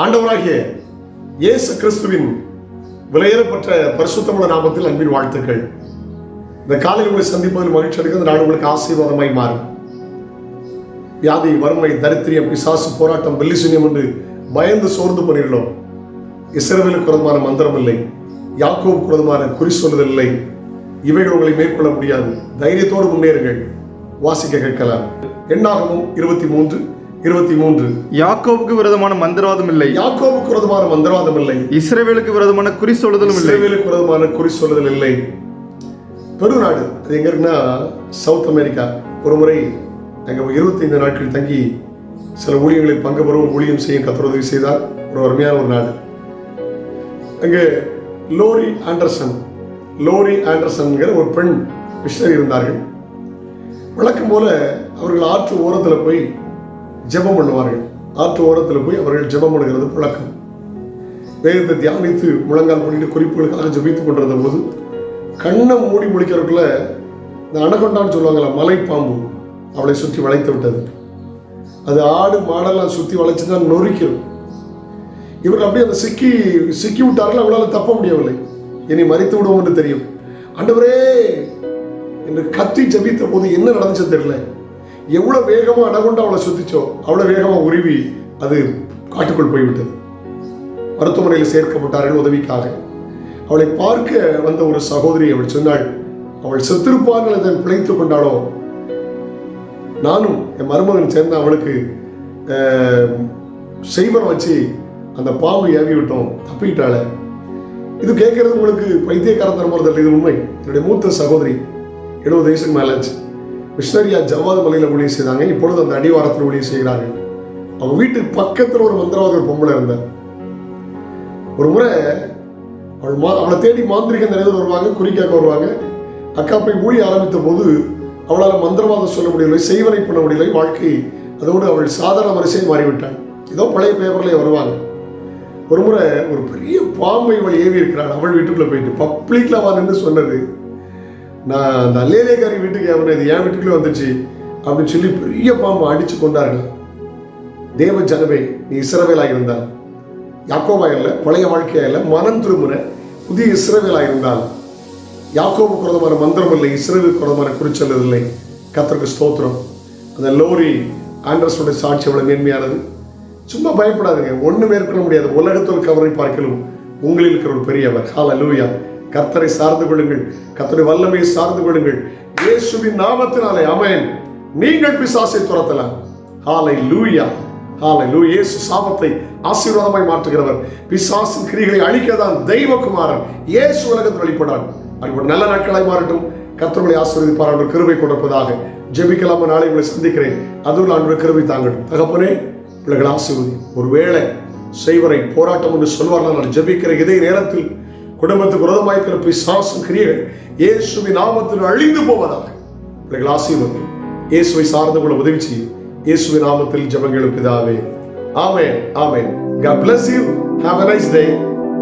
ஆண்டவராகிய இயேசு கிறிஸ்துவின் விலையேறப்பட்ட பரிசுத்தமான நாமத்தில் அன்பின் வாழ்த்துக்கள். இந்த காலையில் உங்களை சந்திப்பதில் மகிழ்ச்சி அடைகிறது. நான் உங்களுக்கு ஆசீர்வாதமாய் மாறும். வியாதி வறுமை தரித்திரியம் பிசாசு போராட்டம் வெள்ளிசுனியம் என்று பயந்து சோர்ந்து போனீர்களோ? இஸ்ரவேலுக்கு குரதமான மந்திரம் இல்லை. யாக்கோவுக்கு குரதமான குறி சொல்லுதல் இல்லை. இவைகள் உங்களை மேற்கொள்ள முடியாது தைரியத்தோடு முன்னேறுங்கள். வாசிக்க கேட்கலாம். எண்ணாகவும் இருபத்தி மூன்று. இருபத்தி மூன்று. யாக்கோவுக்கு விரோதமான மந்திரவாதம் இல்லை. யாக்கோவுக்கு விரோதமான மந்திரவாதம் இல்லை. இஸ்ரவேலுக்கு விரோதமான குறி சொல்லுதலும் இல்லை. இஸ்ரேலுக்கு விரோதமான குறி சொல்லுதல் இல்லை. பெருநாடு அது எங்க இருக்குன்னா சவுத் அமெரிக்கா. ஒரு முறை அங்கே இருபத்தைந்து நாட்கள் தங்கி சில ஊழியர்களில் பங்கு பெறும் ஊழியம் செய்ய கத்தர் உதவி செய்தார். ஒரு அருமையான ஒரு நாடு அங்கே லோரி ஆண்டர்சன் லோரி ஆண்டர்சன்கிற ஒரு பெண் மிஷனரி இருந்தார்கள். வழக்கம் போல அவர்கள் ஆற்று ஓரத்தில் போய் ஜெபம் பண்ணுவார்கள். ஆற்று ஓரத்தில் போய் அவர்கள் ஜெபம் பண்ணுகிறது பழக்கம். வேதத்தை தியானித்து முழங்கால் பண்ணிட்டு குறிப்புகளுக்காக ஜெபித்துக் கொண்டிருந்த போது கண்ணை மூடி முடிக்கிறதுக்குள்ள இந்த அணகொண்டான்னு சொல்லுவாங்களா மலைப்பாம்பு அவளை சுற்றி வளைத்து விட்டது. அது ஆடு மாடெல்லாம் சுற்றி வளைச்சுதான் நொறுக்கிறோம் இவர்கள் அப்படியே அந்த சிக்கி சிக்கி விட்டார்கள் அவளால் தப்ப முடியவில்லை. இனி மறித்து விடுவோம் என்று தெரியும். ஆண்டவரே என்று கத்தி ஜெபித்த போது என்ன நடந்துச்சு தெரியல. எவ்வளவு வேகமா அணகொண்டு அவளை சுத்திச்சோ அவ்வளவு வேகமா உருவி அது காட்டுக்குள் போய்விட்டது. மருத்துவமனையில் சேர்க்கப்பட்டார்கள் உதவிக்காக. அவளை பார்க்க வந்த ஒரு சகோதரி அவள் சொன்னாள் அவள் செத்திருப்பார்கள் அதை பிழைத்துக் கொண்டாளோ? நானும் என் மருமகன் சேர்ந்து அவளுக்கு அஹ், செய்வனம் வச்சு அந்த பாம்பு ஏவி விட்டோம் தப்பிக்கிட்டாளே இது கேட்கறது உங்களுக்கு பைத்தியக்காரத்தனம் போறது இது உண்மை. என்னுடைய மூத்த சகோதரி எழுபது வயசுக்கு மேலாச்சு. மிஷனரியா ஜவாது மலையில் ஊழியம் செய்தாங்க. இப்பொழுது அந்த அடிவாரத்தில் ஊழியம் செய்கிறாங்க. அவங்க வீட்டுக்கு பக்கத்தில் ஒரு மந்திரவாத ஒரு பொம்பளை இருந்தார் ஒரு முறை அவள் மா அவளை தேடி மாந்திரிக நிறைய வருவாங்க குறிக்காக்க வருவாங்க. அக்கா போய் ஊழி ஆரம்பித்த போது அவளால் மந்திரவாதம் சொல்ல முடியவில்லை செய்வனை பண்ண முடியலை வாழ்க்கை அதோடு அவள் சாதாரண வரிசையை மாறிவிட்டாள். ஏதோ பழைய பேப்பர்லேயே வருவாங்க. ஒரு முறை ஒரு பெரிய பாம்பை இவள் ஏவி இருக்கிறாள் அவள் வீட்டுக்குள்ள போயிட்டு. பப்ளிக்கில் வா நின்று சொன்னது. நான் அந்த அல்லேலேக்காரி வீட்டுக்கு அவனை இது என் வீட்டுக்குள்ளே வந்துச்சு அப்படின்னு சொல்லி பெரிய பாம்பை அடிச்சு கொண்டார்கள். தேவ ஜனமே நீ இஸ்ரவேலாக இருந்தால். யாக்கோவா இல்லை பழைய வாழ்க்கையா இல்லை மனம் திரும்புன புதிய இஸ்ரவேலாக இருந்தால். யாக்கோவு குரதமான மந்திரம் இல்லை இஸ்ரேலுக்கு குரதமான குறிச்சொல்லது இல்லை. கத்தருக்கு ஸ்தோத்திரம். அந்த லோரி ஆண்டர்ஸோட சாட்சி அவ்வளவு மேன்மையானது. சும்மா பயப்படாதுங்க ஒண்ணு மேற்கொள்ள முடியாது. உலகத்தில் கவரை பார்க்கலும் உங்களில் இருக்கிற ஒரு பெரியவர். ஹால லூயா கர்த்தரை சார்ந்து கொள்ளுங்கள். கர்த்தரை வல்லமையை சார்ந்து கொள்ளுங்கள். இயேசுவின் நாமத்தினாலே அமேன் நீங்கள் பிசாசை துரத்தலாம். ஹாலை லூயா ஹாலை லூ இயேசு சாபத்தை ஆசீர்வாதமாய் மாற்றுகிறவர். பிசாசின் கிரிகளை அழிக்கதான் தெய்வகுமாரன். இயேசு உலகத்தில் வெளிப்படான் அப்படி நல்ல நாட்களாய் மாறட்டும். கர்த்தர்களை ஆசீர்வதிப்பார். அவர் கிருபை கொடுப்பதாக ஜெபிக்கலாம? நாளை உங்களை சந்திக்கிறேன். அதுவும் ஆண்டு கிருபை தாங்கட்டும். தகப்பனே பிள்ளைகள் ஆசீர்வதி ஒருவேளை செய்வரை போராட்டம் என்று சொல்வார்கள் நான் ஜெபிக்கிற இதே நேரத்தில் குடும்பத்துக்கு விரோதமாயிருக்கிற பிசாசு கிரியைகள் இயேசுவின் நாமத்தில் அழிந்து போவதாக. பிள்ளைகள் ஆசீர்வதி இயேசுவை சார்ந்து கொள்ள உதவி செய்யும் இயேசுவின் நாமத்தில் ஜெபங்களும் பிதாவே. ஆமென் ஆமென். God bless you. Have a nice day.